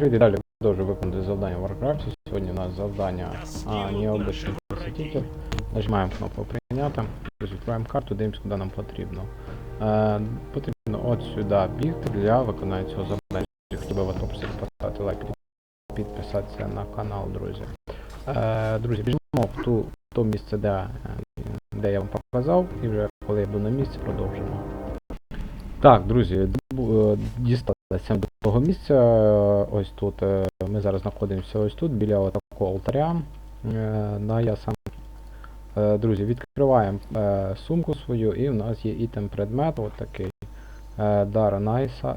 Привіт, далі продовжую виконувати завдання в Warcraft. Сьогодні у нас завдання необичний посетитель. Нажимаємо кнопку прийняти. Відкриваємо карту, дивимося, куди нам потрібно. Е, потрібно от сюди бігти для виконання цього завдання. Би вас попросити поставити лайк, підписатися на канал, друзі. Е, друзі, біжимо в ту, в то місце, де, е, де я вам показав, і вже коли я буду на місці, продовжимо. Так, друзі, бу- е, до того місця. Ось тут. е, Ми зараз знаходимося ось тут, біля такого алтаря. е, На ясам. Е, Друзі, відкриваємо сумку свою і в нас є ітем предмет, от такий. е, Дар Найса,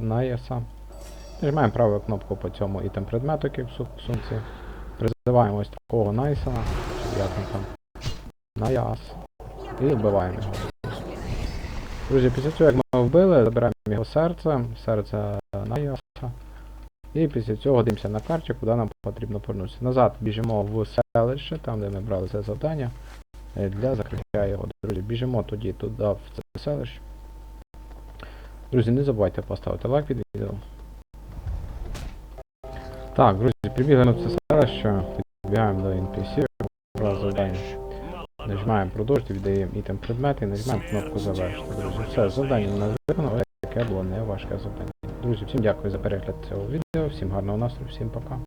Нажимаємо праву кнопку по цьому ітем предмету, який в сумці. Призиваємо ось такого Найса. Наяс. І вбиваємо його. Друзі, після цього, як ми вбили, забираємо його серце, серце Найаса. І після цього дивимося на карті, куди нам потрібно повернутися. Назад біжимо в селище, там де ми брали це завдання, е, для закриття його. Друзі, біжимо тоді туди, в це селище. Друзі, не забувайте поставити лайк під відео. Так, друзі, прибігли в це селище, підбігаємо до NPC, завдання. Нажимаємо продовжити, віддаємо ітем предмети, нажимаємо кнопку завершити. Друзі, все, завдання у нас виконано, таке було не важке завдання. Друзі, всім дякую за перегляд цього відео, всім гарного настрою, всім пока.